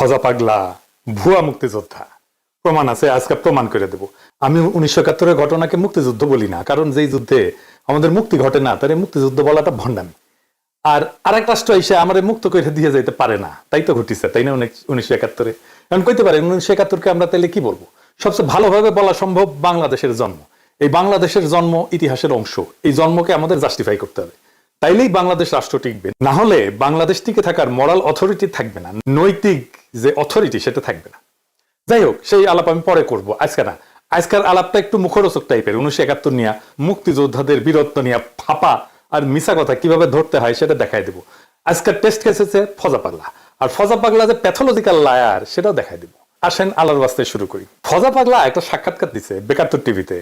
ফজা পাগলা, ভুয়া মুক্তিযোদ্ধা। প্রমাণ আছে, আজকে প্রমাণ করে দেব। আমি উনিশশো একাত্তরের ঘটনাকে মুক্তিযুদ্ধ বলি না, কারণ যেই যুদ্ধে আমাদের মুক্তি ঘটে না তার মুক্তিযুদ্ধ বলাটা ভণ্ডামি। আর আরেক রাষ্ট্র এসে আমাদের মুক্ত করে দিয়ে যাইতে পারে না, তাই তো ঘটিছে, তাই না উনিশশো একাত্তরে? এখন কইতে পারে উনিশশো একাত্তরকে আমরা তাহলে কি বলব? সবচেয়ে ভালোভাবে বলা সম্ভব বাংলাদেশের জন্ম। এই বাংলাদেশের জন্ম ইতিহাসের অংশ, এই জন্মকে আমাদের জাস্টিফাই করতে হবে। তাইলেই বাংলাদেশ রাষ্ট্র টিকবে। না হলে বাংলাদেশ টিকে থাকার মরাল অথরিটি থাকবে না, নৈতিক যে অথরিটি সেটা থাকবে না। যাই হোক, সেই আলাপ আমি পরে করব। আজকে না, আজকের আলাপটা একটু মুখরোচক টাইপের, উনিশশো একাত্তর নিয়ে মুক্তিযোদ্ধাদের বীরত্ব নিয়ে ফাপা আর মিশা কথা কীভাবে ধরতে হয় সেটা দেখাই দেবো। আজকের টেস্ট কেস হচ্ছে ফজা পাগলা। আর ফজা পাগলা যে প্যাথোলজিক্যাল লায়ার সেটাও দেখাই দিব। আসেন, আলোর বাস্তে শুরু করি। ফজা পাগলা একটা সাক্ষাৎকার দিছে বেকাত্তর টিভিতে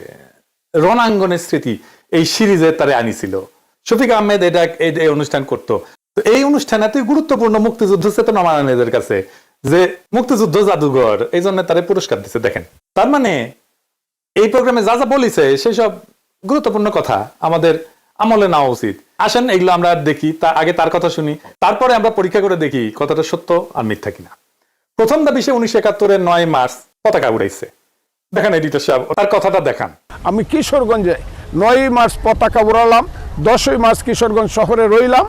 রণাঙ্গনের স্মৃতি এই সিরিজে তারে আনিছিল। শফিক আহমেদ এটা এই- অনুষ্ঠান করতো। তো এই অনুষ্ঠান এতই গুরুত্বপূর্ণ মুক্তিযুদ্ধ চেতনা মানানের কাছে যে মুক্তিযুদ্ধ জাদুঘর, এই জন্য তারে পুরস্কার দিছে। দেখেন, তার মানে এই প্রোগ্রামে যা যা বলিছে সেসব গুরুত্বপূর্ণ কথা আমাদের আমলে নেওয়া উচিত। আসেন, এগুলো আমরা দেখি, তা আগে তার কথা শুনি, তারপরে আমরা পরীক্ষা করে দেখি কথাটা সত্য আর মিথ্যা কিনা। প্রথম দাবি সে উনিশশো একাত্তরের নয় মার্চ পতাকা উড়াইছে। দেখেন এডিটর সাহেব, তার কথাটা দেখান। আমি কিশোরগঞ্জে নয়ই মার্চ পতাকা উড়ালাম। দশই মার্চ কিশোরগঞ্জ শহরে রইলাম।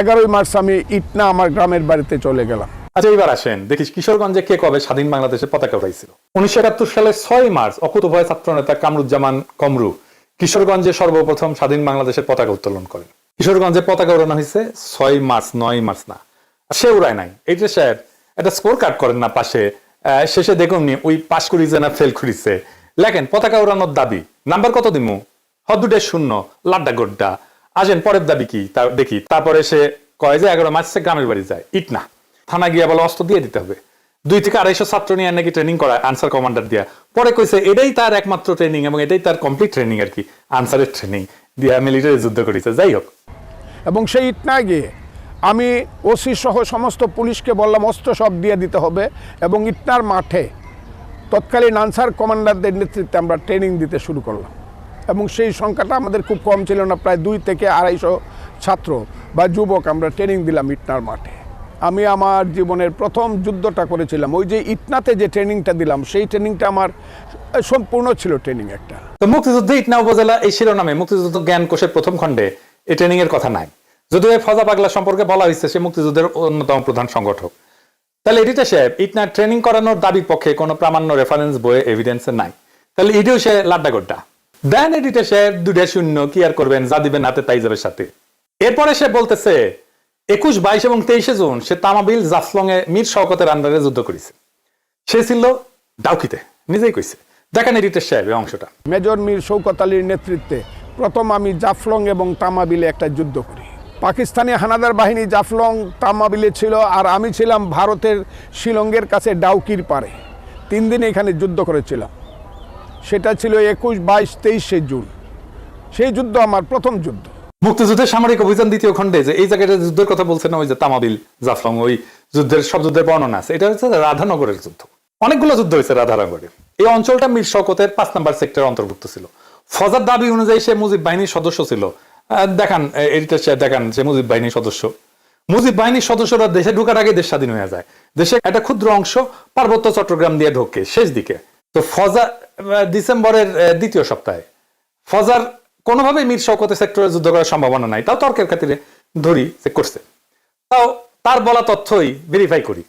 এগারোই মার্চ আমি ইটনা আমার গ্রামের বাড়িতে চলে গেলাম। আচ্ছা এইবার আসেন। দেখিস কিশোরগঞ্জে কে কবে স্বাধীন বাংলাদেশে পতাকা উঠাইছিল উনিশশো একাত্তর সালের ছয় মার্চ অকুতভয় ছাত্র নেতা কামরুজ্জামান কমরু কিশোরগঞ্জে সর্বপ্রথম স্বাধীন বাংলাদেশের পতাকা উত্তোলন করেন। কিশোরগঞ্জে পতাকা উড়ানো হয়েছে ছয় মার্চ, নয় মার্চ না। সে উড়ায় নাই। এইটা সাহেব একটা স্কোর কার্ড করেন না পাশে। শেষে দেখুন ওই পাশ করিছে না ফেল করিছে। লেখেন, পতাকা উড়ানোর দাবি। নাম্বার কত দিমু? হ দুটে শূন্য, লাড্ডা গোড্ডা। আসেন, পরের দাবি কি? তা দেখি। তারপরে সে কয় যে, এগারো মার্চে গ্রামের বাড়ি যায়। ইট না। থানা গিয়ে বলে, অস্ত্র দিয়ে দিতে হবে। দুই থেকে আড়াইশো ছাত্র নিয়ে নাকি ট্রেনিং করায় আনসার কমান্ডার দিয়া। পরে কইছে, এটাই তার একমাত্র ট্রেনিং এবং এটাই তার কমপ্লিট ট্রেনিং আর কি। আনসারের ট্রেনিং দিয়া মিলিটারি যুদ্ধ করেছে। যাই হোক। এবং সেই ইটনা গিয়ে আমি ওসি সহ সমস্ত পুলিশকে বললাম, অস্ত্র সব দিয়ে দিতে হবে এবং ইটনার মাঠে তৎকালীন আনসার কমান্ডারদের নেতৃত্বে আমরা ট্রেনিং দিতে শুরু করলাম। এবং সেই সংখ্যাটা আমাদের খুব কম ছিল না, প্রায় দুই থেকে আড়াইশো ছাত্র বা যুবক আমরা ট্রেনিং দিলাম ইটনার মাঠে। আমি আমার জীবনের প্রথম যুদ্ধটা করেছিলাম। ওই যে ইটনাতে যে ট্রেনিংটা দিলাম, সেই ট্রেনিংটা আমার সম্পূর্ণ ছিল ট্রেনিং একটা। তো মুক্তিযুদ্ধ ইটনা উপজেলা এই শিরোনামে মুক্তিযুদ্ধ জ্ঞান কোষের প্রথম খণ্ডে এই ট্রেনিং এর কথা নাই। যদিও এই ফজা পাগলা সম্পর্কে বলা হয়েছে, সে মুক্তিযুদ্ধের অন্যতম প্রধান সংগঠক। তাহলে এডিটা সাহেব ইটনা ট্রেনিং করানোর দাবির পক্ষে কোনো প্রামাণ্য রেফারেন্স বইয়ে এভিডেন্স নাই। তাহলে এটিও সে লাড্ডা গোড্ডা দেন এডিটা সাহেব দুটা শূন্য কি আর করবেন? যা দিবেন হাতে তাই যাবে সাথে। এরপরে সে বলতেছে, একুশ, বাইশ এবং তেইশে জুন সে তামাবিল জাফলং এ মীর শওকতের আন্ডারে যুদ্ধ করেছে। সে ছিল ডাউকিতে, নিজেই কইছে। দেখেন এডিটার সাহেব অংশটা। মেজর মীর শৌকত আলীর নেতৃত্বে প্রথম আমি জাফলং এবং তামাবিলে একটা যুদ্ধ করি। পাকিস্তানি হানাদার বাহিনী জাফলং, তামাবিলে ছিল আর আমি ছিলাম ভারতের শিলংয়ের কাছে ডাউকির পারে তিন দিন এখানে যুদ্ধ করেছিলাম। সেটা ছিল একুশ, বাইশ, তেইশে জুন। সেই যুদ্ধ আমার প্রথম যুদ্ধ। মুক্তিযুদ্ধের সামরিক অভিযান দ্বিতীয় খণ্ডে যে এই জায়গাটা যুদ্ধের কথা বলছেন ওই যে তামাবিল জাফলং ওই যুদ্ধের সব যুদ্ধের বর্ণনা আছে। এটা হচ্ছে রাধানগরের যুদ্ধ। অনেকগুলো যুদ্ধ হয়েছে রাধানগরে। এই অঞ্চলটা মীর শওকতের পাঁচ নাম্বার সেক্টর অন্তর্ভুক্ত ছিল। ফজার দাবি অনুযায়ী সে মুজিব বাহিনীর সদস্য ছিল। দেখান এডিটার সাহেব, দেখান সে মুজিব বাহিনীর সদস্য। মুজিব বাহিনীর সদস্যরা দেশে ঢোকার আগে দেশ স্বাধীন হয়ে যায়। দেশে একটা ক্ষুদ্র অংশ পার্বত্য চট্টগ্রাম দিয়ে ঢোকে, শেষ দিকে। তো ফজা আহ, ডিসেম্বরের দ্বিতীয় সপ্তাহে। ফজার কোনোভাবেই মীর শওকতের সেক্টরে যুদ্ধ করার সম্ভাবনা নাই। তাও তর্কের খাতিরে ধরি যে করছে। তাও তার বলা তথ্যই ভেরিফাই করি।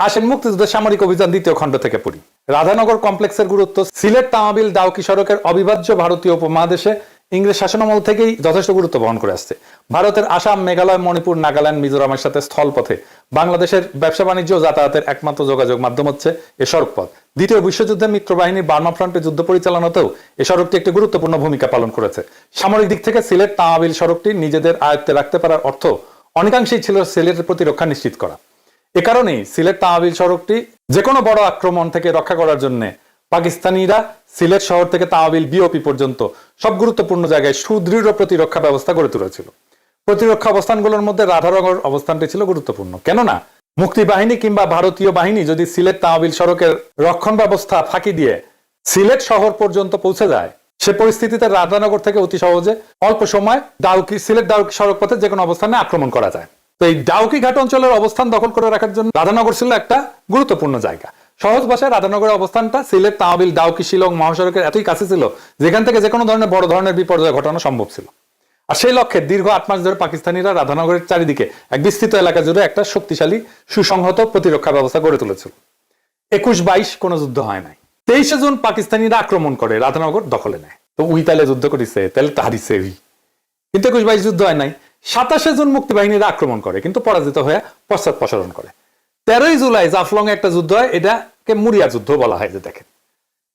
আসেন মুক্তিযুদ্ধের সামরিক অভিযান দ্বিতীয় খণ্ড থেকে পড়ি। রাধানগর কমপ্লেক্সের গুরুত্ব সিলেট তামাবিল ডাউকি সড়কের অবিভাজ্য ভারতীয় উপমহাদেশে ইংরেজ শাসনামল থেকেই যথেষ্ট গুরুত্ব বহন করে আসছে। ভারতের আসাম, মেঘালয়, মণিপুর, নাগাল্যান্ড, মিজোরামের সাথে স্থলপথে বাংলাদেশের ব্যবসা বাণিজ্য যাতায়াতের একমাত্র যোগাযোগ মাধ্যম হচ্ছে এ সড়কপথ। দ্বিতীয় বিশ্বযুদ্ধে মিত্রবাহিনীর বার্মা ফ্রন্টে যুদ্ধ পরিচালনাতেও এ সড়কটি একটি গুরুত্বপূর্ণ ভূমিকা পালন করেছে। সামরিক দিক থেকে সিলেট তামাবিল সড়কটি নিজেদের আয়ত্তে রাখতে পারার অর্থ অনেকাংশেই ছিল সিলেটের প্রতিরক্ষা নিশ্চিত করা। এ কারণেই সিলেট তামাবিল সড়কটি যে কোনো বড় আক্রমণ থেকে রক্ষা করার জন্য পাকিস্তানিরা সিলেট শহর থেকে তামাবিল বিওপি পর্যন্ত সব গুরুত্বপূর্ণ জায়গায় সুদৃঢ় প্রতিরক্ষা ব্যবস্থা গড়ে তুলেছিল। প্রতিরক্ষা অবস্থানগুলোর মধ্যে রাধানগর অবস্থানটি ছিল গুরুত্বপূর্ণ। কেননা মুক্তি বাহিনী কিংবা ভারতীয় বাহিনী যদি সিলেট তামাবিল সড়কের রক্ষণ ব্যবস্থা ফাঁকি দিয়ে সিলেট শহর পর্যন্ত পৌঁছে যায়, সে পরিস্থিতিতে রাধানগর থেকে অতি সহজে অল্প সময় ডাউকি সিলেট ডাউকি সড়ক পথে যে কোনো অবস্থানে আক্রমণ করা যায়। তো এই ডাউকি ঘাট অঞ্চলের অবস্থান দখল করে রাখার জন্য রাধানগর ছিল একটা গুরুত্বপূর্ণ জায়গা। সহজ ভাষায় রাধানগরের অবস্থানটা, সিলেট তামাবিল ডাউকি শিলং মহাসড়কের এতই কাছে ছিল, যেখান থেকে যে কোনো ধরনের বড় ধরনের বিপর্যয় ঘটানো সম্ভব ছিল। আর সেই লক্ষ্যে দীর্ঘ আট মাস ধরে পাকিস্তানিরা রাধানগরের চারিদিকে এক বিস্তৃত এলাকা জুড়ে একটা শক্তিশালী, সুসংহত প্রতিরক্ষা ব্যবস্থা গড়ে তুলেছিল। একুশ বাইশ কোনো যুদ্ধ হয় নাই। তেইশে জুন পাকিস্তানিরা আক্রমণ করে, রাধানগর দখলে নেয়। তো উই তাহলে যুদ্ধ করিছে তাহলে তো হারিছে উই কিন্তু একুশ বাইশ যুদ্ধ হয় নাই। সাতাশে জুন মুক্তিবাহিনীরা আক্রমণ করে, কিন্তু পরাজিত হয়ে পশ্চাৎ প্রসারণ করে। তেরোই জুলাই জাফলং একটা যুদ্ধ হয়, এটাকে মুরিয়া যুদ্ধ বলা হয়, যে দেখেন।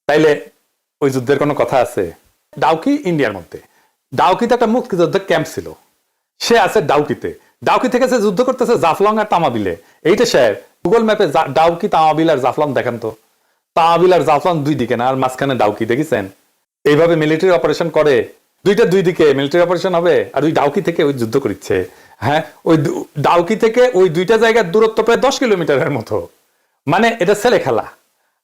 তাইলে ওই যুদ্ধের কোনো কথা আছে? ডাউকি ইন্ডিয়ার মধ্যে। ডাউকিতে একটা মুক্তিযোদ্ধার ক্যাম্প ছিল। সে আছে ডাউকিতে। ডাউকি থেকে সে যুদ্ধ করতেছে জাফলং আর তামাবিলে। এইটা স্যার গুগল ম্যাপে ডাউকি, তামাবিল আর জাফলং দেখেন তো। তামাবিল আর জাফলং দুই দিকে না, আর মাঝখানে ডাউকি, দেখেছেন? এইভাবে মিলিটারি অপারেশন করে। দুইটা দুই দিকে মিলিটারি অপারেশন হবে, আর ওই ডাউকি থেকে ওই যুদ্ধ করছে হ্যাঁ ওই ডাউকি থেকে ওই দুইটা জায়গার দূরত্ব প্রায় দশ কিলোমিটারের মতো। মানে এটা ছেলে খেলা।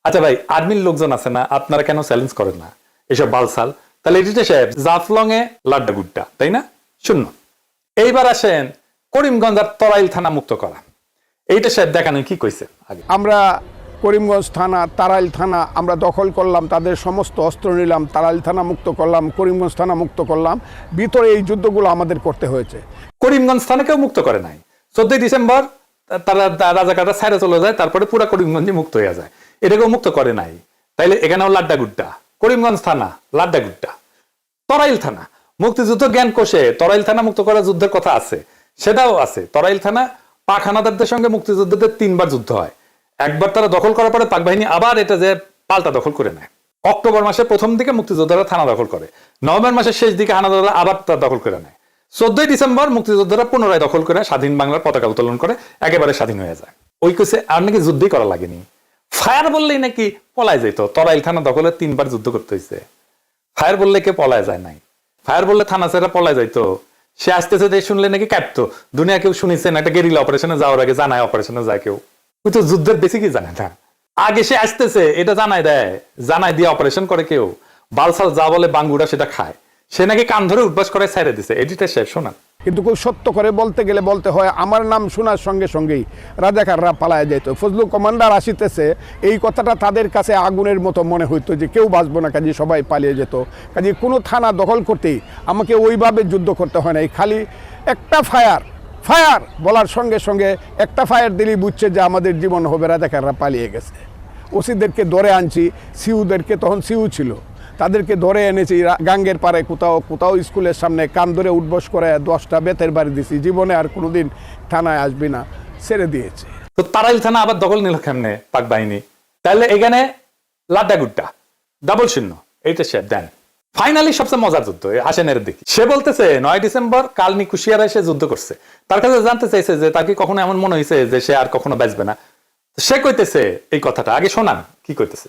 আচ্ছা ভাই আর্মির লোকজন আছে না, আপনারা কেন চ্যালেঞ্জ করেন না? এসব বালসাল। তাহলে এডিটে সাহেব জাফলং এ লাড্ডা গুড্ডা, তাই না? শূন্য। এইবার আসেন করিমগঞ্জ আর তরাইল থানা মুক্ত করা। এইটা সাহেব দেখানো কি কইছে আগে। আমরা করিমগঞ্জ থানা, তারাইল থানা আমরা দখল করলাম, তাদের সমস্ত অস্ত্র নিলাম, তারাইল থানা মুক্ত করলাম, করিমগঞ্জ থানা মুক্ত করলাম। ভিতরে এই যুদ্ধগুলো আমাদের করতে হয়েছে। করিমগঞ্জ থানাকেও মুক্ত করে নাই। চোদ্দই ডিসেম্বর তারা রাজাকাররা ছাড়ে চলে যায়, তারপরে পুরা করিমগঞ্জই মুক্ত হয়ে যায়। এটাকেও মুক্ত করে নাই। তাইলে এখানেও লাড্ডা গুড্ডা করিমগঞ্জ থানা লাড্ডা গুড্ডা তরাইল থানা, মুক্তিযুদ্ধ জ্ঞান কোষে তরাইল থানা মুক্ত করার যুদ্ধের কথা আছে। সেটাও আছে। তরাইল থানা পাখানাদারদের সঙ্গে মুক্তিযুদ্ধদের তিনবার যুদ্ধ হয়। একবার তারা দখল করার পরে পাক বাহিনী আবার এটা যে পাল্টা দখল করে নেয়। অক্টোবর মাসের প্রথম দিকে মুক্তিযোদ্ধারা থানা দখল করে। নভেম্বর মাসের শেষ দিকে হানাদাররা আবার তা দখল করে নেয়। চোদ্দই ডিসেম্বর মুক্তিযোদ্ধারা পুনরায় দখল করে স্বাধীন বাংলার পতাকা উত্তোলন করে, একেবারে স্বাধীন হয়ে যায়। ওই কেসে আর নাকি যুদ্ধই করা লাগেনি। ফায়ার বললেই নাকি পলায় যেত তরাইল থানা দখলে তিনবার যুদ্ধ করতে হয়েছে ফায়ার বললে কে পলায় যায় নাই? ফায়ার বললে থানা ছেড়ে পলায় যাইতো। সে আসতেছে শুনলে নাকি কাটতো দুনিয়া কেউ শুনেছেন একটা গেরিলা অপারেশনে যাওয়ার আগে জানায় অপারেশনে যায় কেউ। ওই তো যুদ্ধের বেশি কি জানে না। আগে সে আসতেছে, এটা জানাই দেয় জানাই দিয়ে অপারেশন করে কেউ। বালসাল যা বলে বাঙ্গুড়া সেটা খায়। সে নাকি কান ধরে উঠবাস করে ছেড়ে দিছে। এডিটার সাহেব শোনান। কিন্তু খুব সত্য করে বলতে গেলে বলতে হয়, আমার নাম শোনার সঙ্গে সঙ্গেই রাজাকাররা পালায় যেত ফজলু কমান্ডার আসিতেছে, এই কথাটা তাদের কাছে আগুনের মতো মনে হইতো যে কেউ বাঁচবো না, কাজে সবাই পালিয়ে যেত। কাজে কোনো থানা দখল করতেই আমাকে ওইভাবে যুদ্ধ করতে হয় না এই খালি একটা ফায়ার ফায়ার বলার সঙ্গে সঙ্গে একটা ফায়ার দিলেই বুঝছে যে আমাদের জীবন হবে রাজাকাররা পালিয়ে গেছে। ওসিদেরকে ধরে আনছি, সিউদেরকে তখন সিউ ছিল। তাদেরকে ধরে এনেছি গাঙ্গের পারে কোথাও কোথাও স্কুলের সামনে কান ধরে উঠবস করে দশটা বেতের বাড়ি দিছি, জীবনে আর কোনোদিন থানায় আসবি না, ছেড়ে দিয়েছে। তো তারাইল থানা আবার দখল নিল কেমনে পাক বাহিনী? তাহলে এখানে লাড্ডা গুড্ডা, ডাবল শূন্য, এইটা সে দেন। ফাইনালি সবচেয়ে মজার যুদ্ধ, এই হাসেনের দিকে। সে বলতেছে, নয় ডিসেম্বর, কালনি কুশিয়ারা এসে যুদ্ধ করছে। তার কাছে জানতে চাইছে যে, তার কি কখনো এমন মনে হয়েছে যে, সে আর কখনো বাঁচবে না? সে কইতেছে এই কথাটা। আগে শোনান, কি কইতেছে?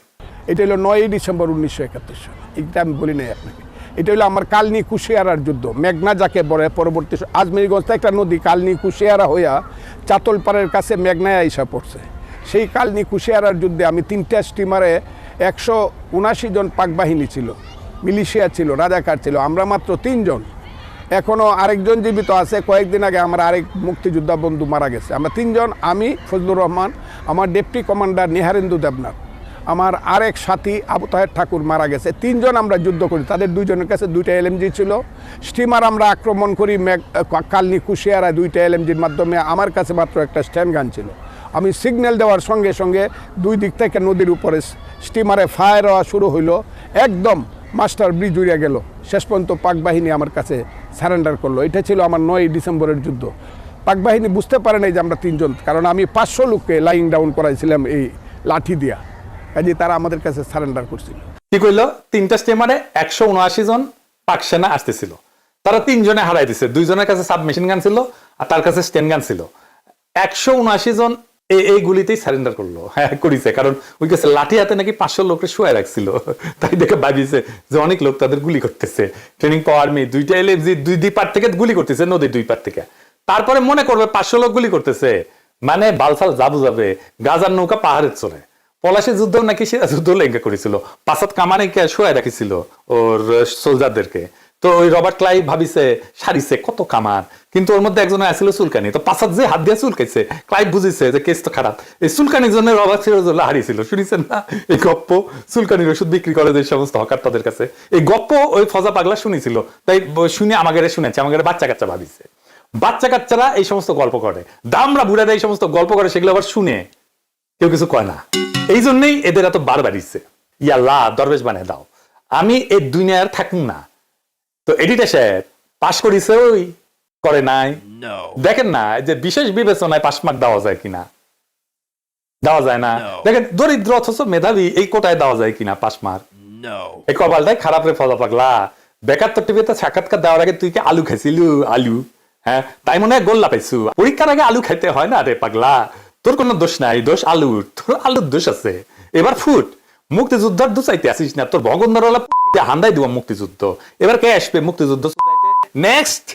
এটা হলো নয়ই ডিসেম্বর উনিশশো একাত্তর সাল। এইটা আমি বলি নাই আপনাকে। এটা হলো আমার কালনি কুশিয়ারার যুদ্ধ। মেঘনা যাকে বলে, পরবর্তী আজমিরগঞ্জ একটা নদী, কালনি কুশিয়ারা হইয়া চাতলপাড়ের কাছে মেঘনায় আইসা পড়ছে। সেই কালনি কুশিয়ারার যুদ্ধে আমি তিনটা স্টিমারে একশো উনাশি জন পাক বাহিনী ছিল। মিলিশিয়া ছিল, রাজাকার ছিল, আমরা মাত্র তিনজন। এখনও আরেকজন জীবিত আছে, কয়েকদিন আগে আমার আরেক মুক্তিযোদ্ধা বন্ধু মারা গেছে। আমরা তিনজন, আমি, ফজলুর রহমান, আমার ডেপুটি কমান্ডার নিহারেন্দু দেবনাথ, আমার আরেক সাথী আবু তাহের ঠাকুর মারা গেছে। তিনজন আমরা যুদ্ধ করি, তাদের দুইজনের কাছে দুইটা এলএমজি ছিল। স্টিমার আমরা আক্রমণ করি কালনি কুশিয়ারা দুইটা এলএমজির মাধ্যমে, আমার কাছে মাত্র একটা স্ট্যান্ড গান ছিল। আমি সিগন্যাল দেওয়ার সঙ্গে সঙ্গে দুই দিক থেকে নদীর উপরে স্টিমারে ফায়ার হওয়া শুরু হইল। একদম মাস্টার ব্রিজ উড়িয়া গেল। শেষ পর্যন্ত পাক বাহিনী আমার কাছে সারেন্ডার করল। এটা ছিল আমার নয় ডিসেম্বরের যুদ্ধ। পাক বাহিনী বুঝতে পারে নাই যে আমরা তিনজন, কারণ আমি পাঁচশো লোককে লাইং ডাউন করাইছিলাম এই লাঠি দিয়া। কাজে তারা আমাদের কাছে সারেন্ডার করছিল। কি কইলো? তিনটা স্টেমারে একশো উনআশি জন পাক সেনা আসতেছিল। তারা তিনজনে হারাই দিছে। দুইজনের কাছে সাব মেশিন গান ছিল আর তার কাছে স্টেন গান ছিল। একশো উনআশি জন এই গুলিতেই সারেন্ডার করল। হ্যাঁ করিছে। কারণ ওই কাছে লাঠি হাতে নাকি পাঁচশো লোককে শুয়ে রাখছিল। তাই দেখে ভাবিছে যে অনেক লোক তাদের গুলি করতেছে। ট্রেনিং পাওয়ার মেয়ে দুইটা এলএফজি দুই দুই পার থেকে গুলি করতেছে, নদীর দুই পার থেকে। তারপরে মনে করবে পাঁচশো লোক গুলি করতেছে। মানে বালসাল যাব যাবে, গাজার নৌকা পাহাড়ের চলে পলাশি যুদ্ধ নাকি সেটা যুদ্ধ লেঙ্গা করেছিল। পাঁচাত কামানে শোয়া রাখিছিল ওর সোলজারদেরকে তো ওই রবার্ট ক্লাই ভাবিছে, সারিছে, কত কামার কিন্তু ওর মধ্যে একজন আসছিল চুলকানি। তো পাশাত যে হাত দিয়ে চুলকাইছে ক্লাই বুঝিছে যে কেস তো খারাপ। এই চুলকানির জন্য রবার্ট সিরাজুল্লাহ হারিয়েছিল। শুনেছেন না? এই গপ্প চুলকানির ওষুধ বিক্রি করে যে সমস্ত হকার তাদের কাছে। এই গপ্প ওই ফজা পাগলা শুনেছিল। তাই শুনে আমাকে শুনেছে আমাকে বাচ্চা কাচ্চা ভাবিছে। বাচ্চা কাচ্চারা এই সমস্ত গল্প করে। দামরা বুড়ারা এই সমস্ত গল্প করে, সেগুলো আবার শুনে। কেউ কিছু কয় না। এই জন্যই এদের এত বার বাড়িছে ইয়াল্লাহ, দরবেশ বানিয়ে দাও। আমি এই দুনিয়ার থাকুন না। তো এডিট এসে পাশ করিছে ওই করে নাই। দেখেন না যে বিশেষ বিবেচনায় পাশ মার্ক দেওয়া যায় কিনা? দেওয়া যায় না। দেখেন দরিদ্র অথচ মেধাবী এই কোটায় দেওয়া যায় কিনা পাশ মার্ক? এই কপালটাই খারাপ রে পাগলা। টিভিতে সাক্ষাৎকার দেওয়ার আগে তুই কি আলু খাইছিলু আলু হ্যাঁ? তাই মনে হয় গোল্লা পাইছু। পরীক্ষার আগে আলু খাইতে হয় না রে পাগলা। তোর কোনো দোষ নাই দোষ আলুর। তোর আলুর দোষ আছে। এবার ফুট মুক্তিযুদ্ধর দু চাইতে আসিস না। তোর ভগন্দর হান্দাই দিব মুক্তিযুদ্ধ। এবার কে আসবে মুক্তিযুদ্ধ? নেক্সট